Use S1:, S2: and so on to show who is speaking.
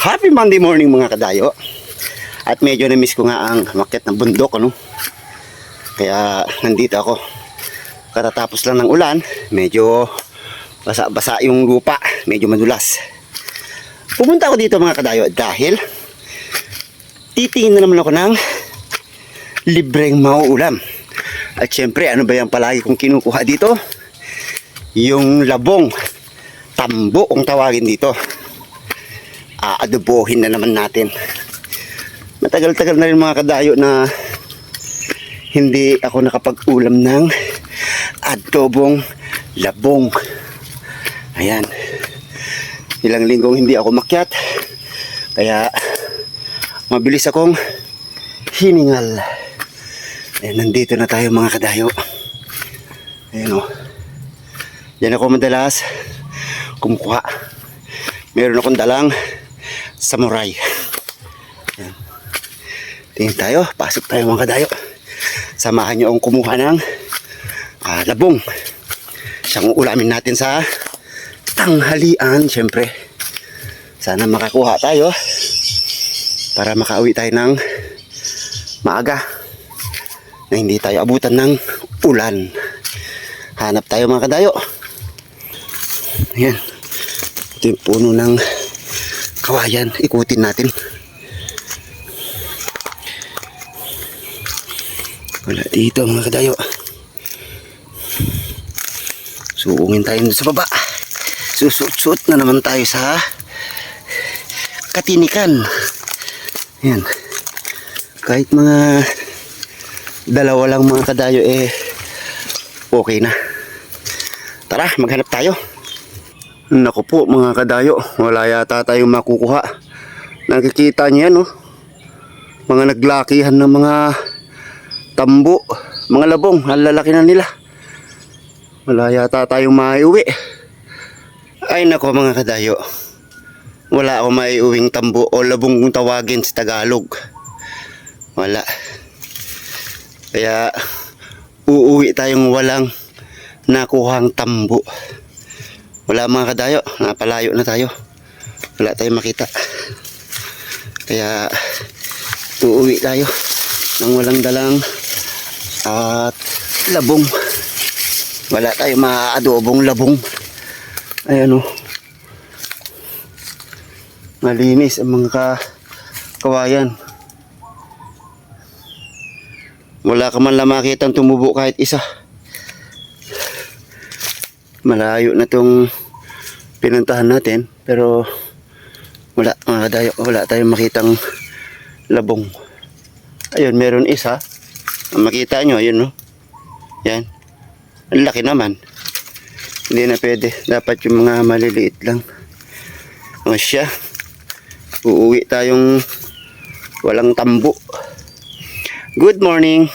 S1: Happy Monday morning mga kadayo. At medyo na-miss ko nga ang makyat ng bundok ano. Kaya nandito ako. Katatapos lang ng ulan, medyo basa-basa yung lupa, medyo madulas. Pumunta ako dito mga kadayo dahil titingin na naman ako ng libreng mauulam. At syempre, ano ba yung palagi kong kinukuha dito? Yung labong, tambo kung tawagin dito aadobohin na naman natin. Matagal-tagal na rin mga kadayo na hindi ako nakapag-ulam ng adobong labong. Ayan. Ilang linggong hindi ako makyat. Kaya mabilis akong hiningal. Ayan, nandito na tayo mga kadayo. Ayan o. Yan ako madalas kumukuha. Meron akong dalang samurai. Ayan. Tingin tayo, pasok tayo mga kadayo. Samahan niyo akong kumuha ng ah, labong. Siyang ulamin natin sa tanghalian, syempre. Sana makakuha tayo para makauwi tayo ng maaga na hindi tayo abutan ng ulan. Hanap tayo mga kadayo. Ayan. Ito yung puno ng kawayan. Ikutin natin. Wala dito mga kadayo. Suungin tayo sa baba. Susut-sut na naman tayo sa katinikan. Yan. Kahit mga dalawa lang mga kadayo eh okay na. Tara, maghanap tayo. Naku po mga kadayo, wala yata tayong makukuha. Nakikita niyo yan, oh. Mga naglakihan ng mga tambo, mga labong, ang lalaki na nila. Wala yata tayong maiuwi. Ay nako mga kadayo. Wala ako maiuwing tambo o labong kung tawagin sa Tagalog. Wala. Kaya uuwi tayong walang nakuhang tambo. Wala mga kadayo, napalayo na tayo. Wala tayong makita. Kaya uuwi tayo nang walang dalang at labong. Wala tayong maadobong labong. Ayan o. Malinis ang mga ka kawayan. Wala ka man lang makitang tumubo kahit isa. Malayo na tong pinuntahan natin pero wala mga kadayo wala tayong makitang labong. Ayun meron isa. Makita nyo ayun no? Yan. Ang laki naman. Hindi na pwede. Dapat yung mga maliliit lang. O siya. Uuwi tayong walang tambo. Good morning